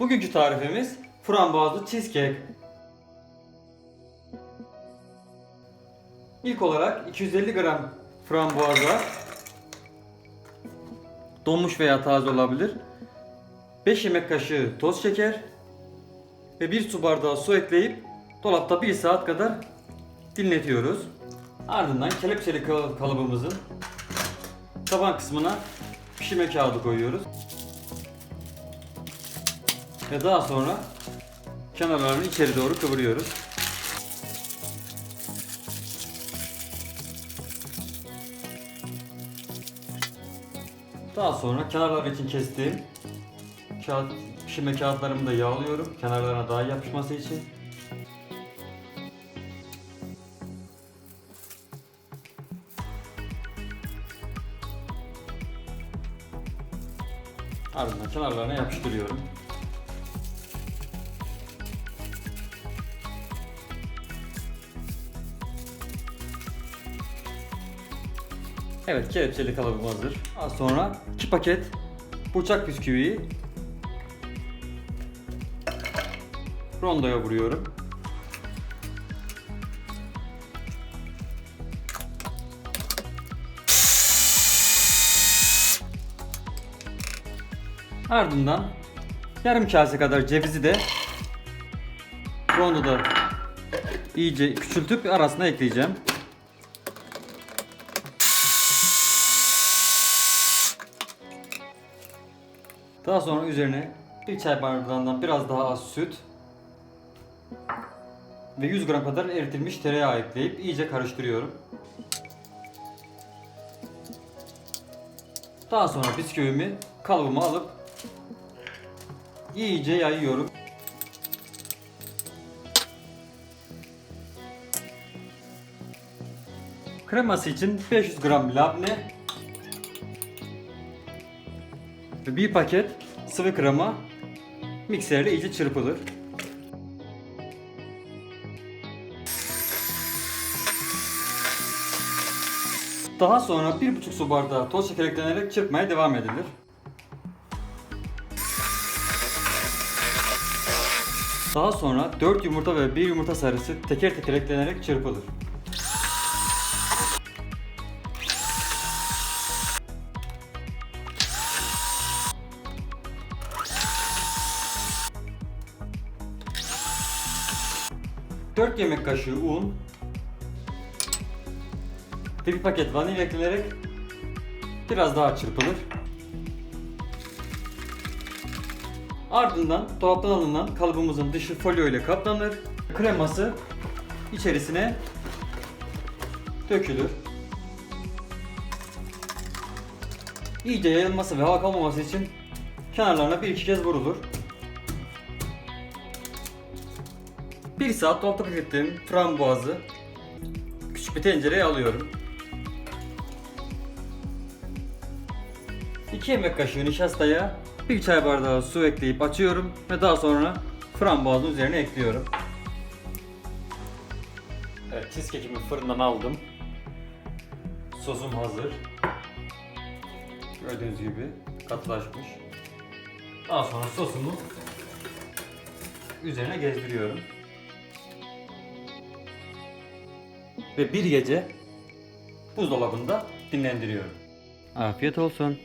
Bugünkü tarifimiz frambuazlı cheesecake. İlk olarak 250 gram frambuaza donmuş veya taze olabilir. 5 yemek kaşığı toz şeker ve 1 su bardağı su ekleyip dolapta 1 saat kadar dinletiyoruz. Ardından kelepçeli kal- kalıbımızın taban kısmına pişirme kağıdı koyuyoruz. Ve daha sonra kenarlarını içeri doğru kıvırıyoruz. Daha sonra kenarlar için kestiğim kağıt, pişirme kağıtlarımı da yağlıyorum kenarlarına daha yapışması için. Ardından kenarlarına yapıştırıyorum. Evet kelepçeli kalıbım hazır. Az sonra 2 paket bıçak bisküviyi rondoya vuruyorum. Ardından yarım kase kadar cevizi de rondoda iyice küçültüp arasına ekleyeceğim. Daha sonra üzerine bir çay bardağından biraz daha az süt ve 100 gram kadar eritilmiş tereyağı ekleyip iyice karıştırıyorum. Daha sonra bisküvimi kalıbıma alıp iyice yayıyorum. Kreması için 500 gram labne ve bir paket sıvı krema mikserle iyice çırpılır. Daha sonra 1,5 su bardağı toz şeker eklenerek çırpmaya devam edilir. Daha sonra 4 yumurta ve 1 yumurta sarısı teker teker eklenerek çırpılır. Dört yemek kaşığı un ve bir paket vanilya eklenerek biraz daha çırpılır. Ardından dolaptan alınan kalıbımızın dışı folyo ile kaplanır. Kreması içerisine dökülür. İyice yayılması ve hava kalmaması için kenarlarına bir iki kez vurulur. Bir saat dolapta beklettiğim frambuazı küçük bir tencereye alıyorum. 2 yemek kaşığı nişastaya bir çay bardağı su ekleyip açıyorum ve daha sonra frambuazın üzerine ekliyorum. Evet, cheesecake'imi fırından aldım. Sosum hazır. Gördüğünüz gibi katılaşmış. Daha sonra sosumu üzerine gezdiriyorum. Ve bir gece buzdolabında dinlendiriyorum. Afiyet olsun.